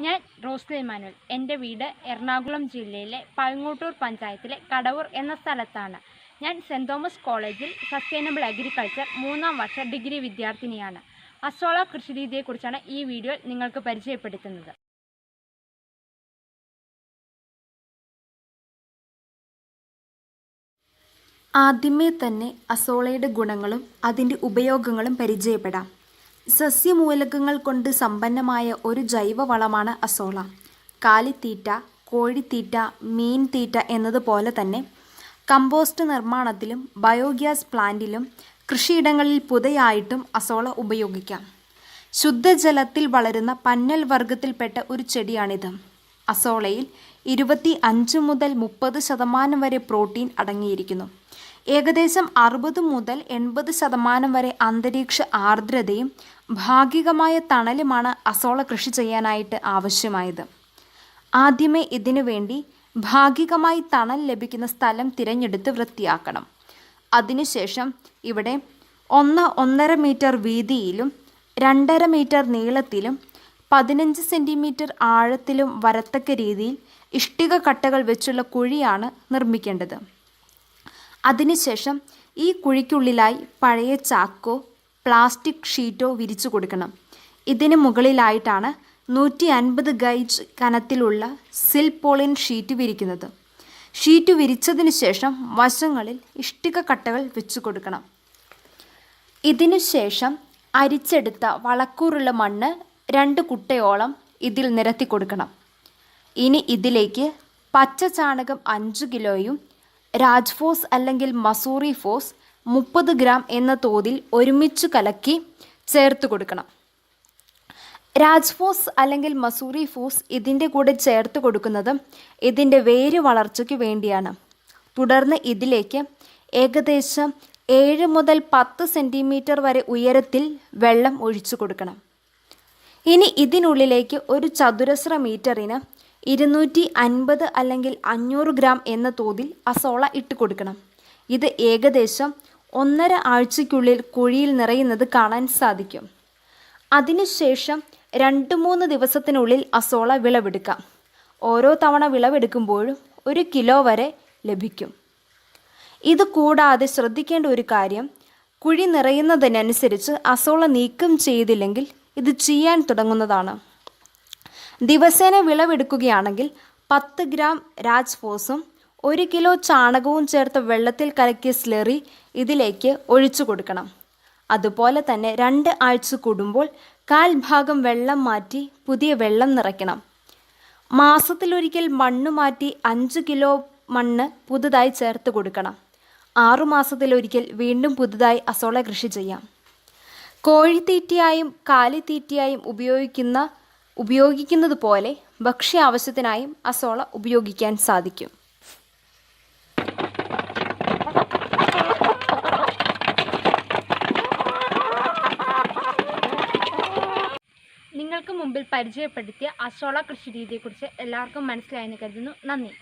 ഞാൻ റോസ്ലി മാനുവൽ എന്റെ വീട് എറണാകുളം ജില്ലയിലെ പഴങ്ങോട്ടൂർ പഞ്ചായത്തിലെ കടവൂർ എന്ന സ്ഥലത്താണ്. ഞാൻ സെന്റ് തോമസ് കോളേജിൽ സസ്റ്റൈനബിൾ അഗ്രികൾച്ചർ മൂന്നാം വർഷ ഡിഗ്രി വിദ്യാർത്ഥിനിയാണ്. അസോള കൃഷിരീതിയെക്കുറിച്ചാണ് ഈ വീഡിയോയിൽ നിങ്ങൾക്ക് പരിചയപ്പെടുത്തുന്നത്. ആദ്യമേ തന്നെ അസോളയുടെ ഗുണങ്ങളും അതിന്റെ ഉപയോഗങ്ങളും പരിചയപ്പെടാം. സസ്യമൂലകങ്ങൾ കൊണ്ട് സമ്പന്നമായ ഒരു ജൈവവളമാണ് അസോള. കാലിത്തീറ്റ കോഴിത്തീറ്റ മീൻ തീറ്റ എന്നതുപോലെ തന്നെ കമ്പോസ്റ്റ് നിർമ്മാണത്തിലും ബയോഗ്യാസ് പ്ലാന്റിലും കൃഷിയിടങ്ങളിൽ പുതയായിട്ടും അസോള ഉപയോഗിക്കാം. ശുദ്ധജലത്തിൽ വളരുന്ന പന്നൽ വർഗത്തിൽപ്പെട്ട ഒരു ചെടിയാണിത്. അസോളയിൽ ഇരുപത്തി അഞ്ച് മുതൽ മുപ്പത് ശതമാനം വരെ പ്രോട്ടീൻ അടങ്ങിയിരിക്കുന്നു. ഏകദേശം അറുപത് മുതൽ എൺപത് ശതമാനം വരെ അന്തരീക്ഷ ആർദ്രതയും ഭാഗികമായ തണലുമാണ് അസോള കൃഷി ചെയ്യാനായിട്ട് ആവശ്യമായത്. ആദ്യമേ ഇതിനു വേണ്ടി ഭാഗികമായി തണൽ ലഭിക്കുന്ന സ്ഥലം തിരഞ്ഞെടുത്ത് വൃത്തിയാക്കണം. അതിനുശേഷം ഇവിടെ ഒന്ന് ഒന്നര മീറ്റർ വീതിയിലും രണ്ടര മീറ്റർ നീളത്തിലും പതിനഞ്ച് സെന്റിമീറ്റർ ആഴത്തിലും വരത്തക്ക രീതിയിൽ ഇഷ്ടിക കട്ടകൾ വെച്ചുള്ള കുഴിയാണ് നിർമ്മിക്കേണ്ടത്. അതിനുശേഷം ഈ കുഴിക്കുള്ളിലായി പഴയ ചാക്കോ പ്ലാസ്റ്റിക് ഷീറ്റോ വിരിച്ചു കൊടുക്കണം. ഇതിന് മുകളിലായിട്ടാണ് നൂറ്റി അൻപത് ഗൈജ് കനത്തിലുള്ള സിൽപോളിൻ ഷീറ്റ് വിരിക്കുന്നത്. ഷീറ്റ് വിരിച്ചതിന് ശേഷം വശങ്ങളിൽ ഇഷ്ടിക കട്ടകൾ വെച്ചു കൊടുക്കണം. ഇതിനു ശേഷം അരിച്ചെടുത്ത വളക്കൂറുള്ള മണ്ണ് രണ്ട് കുട്ടയോളം ഇതിൽ നിരത്തി കൊടുക്കണം. ഇനി ഇതിലേക്ക് പച്ച ചാണകം അഞ്ച് കിലോയും രാജ്ഫോസ് അല്ലെങ്കിൽ മസൂറി ഫോസ് മുപ്പത് ഗ്രാം എന്ന തോതിൽ ഒരുമിച്ച് കലക്കി ചേർത്ത് കൊടുക്കണം. രാജ്ഫോസ് അല്ലെങ്കിൽ മസൂറി ഫോസ് ഇതിന്റെ കൂടെ ചേർത്ത് കൊടുക്കുന്നത് ഇതിന്റെ വേര് വളർച്ചയ്ക്ക് വേണ്ടിയാണ്. തുടർന്ന് ഇതിലേക്ക് ഏകദേശം ഏഴ് മുതൽ പത്ത് സെന്റിമീറ്റർ വരെ ഉയരത്തിൽ വെള്ളം ഒഴിച്ചു കൊടുക്കണം. ഇനി ഇതിനുള്ളിലേക്ക് ഒരു ചതുരശ്ര മീറ്ററിന് ഇരുന്നൂറ്റി അൻപത് അല്ലെങ്കിൽ അഞ്ഞൂറ് ഗ്രാം എന്ന തോതിൽ അസോള ഇട്ട് കൊടുക്കണം. ഇത് ഏകദേശം ഒന്നര ആഴ്ചയ്ക്കുള്ളിൽ കുഴിയിൽ നിറയുന്നത് കാണാൻ സാധിക്കും. അതിനുശേഷം രണ്ട് മൂന്ന് ദിവസത്തിനുള്ളിൽ അസോള വിളവെടുക്കാം. ഓരോ തവണ വിളവെടുക്കുമ്പോഴും ഒരു കിലോ വരെ ലഭിക്കും. ഇത് കൂടാതെ ശ്രദ്ധിക്കേണ്ട ഒരു കാര്യം കുഴി നിറയുന്നതിനനുസരിച്ച് അസോള നീക്കം ചെയ്തില്ലെങ്കിൽ ഇത് ചെയ്യാൻ തുടങ്ങുന്നതാണ്. ദിവസേന വിളവെടുക്കുകയാണെങ്കിൽ പത്ത് ഗ്രാം രാജ്ഫോസും ഒരു കിലോ ചാണകവും ചേർത്ത് വെള്ളത്തിൽ കലക്കിയ സ്ലെറി ഇതിലേക്ക് ഒഴിച്ചു കൊടുക്കണം. അതുപോലെ തന്നെ രണ്ട് ആഴ്ച കൂടുമ്പോൾ കാൽ ഭാഗം വെള്ളം മാറ്റി പുതിയ വെള്ളം നിറയ്ക്കണം. മാസത്തിലൊരിക്കൽ മണ്ണ് മാറ്റി അഞ്ച് കിലോ മണ്ണ് പുതുതായി ചേർത്ത് കൊടുക്കണം. ആറുമാസത്തിലൊരിക്കൽ വീണ്ടും പുതുതായി അസോള കൃഷി ചെയ്യാം. കോഴിത്തീറ്റയായും കാലിത്തീറ്റയായും ഉപയോഗിക്കുന്ന ഉപയോഗിക്കുന്നത് പോലെ ഭക്ഷ്യ ആവശ്യത്തിനായും അസോള ഉപയോഗിക്കാൻ സാധിക്കും. നിങ്ങൾക്ക് മുമ്പിൽ പരിചയപ്പെടുത്തിയ അസോള കൃഷി രീതിയെക്കുറിച്ച് എല്ലാവർക്കും മനസ്സിലായെന്ന് കരുതുന്നു. നന്ദി.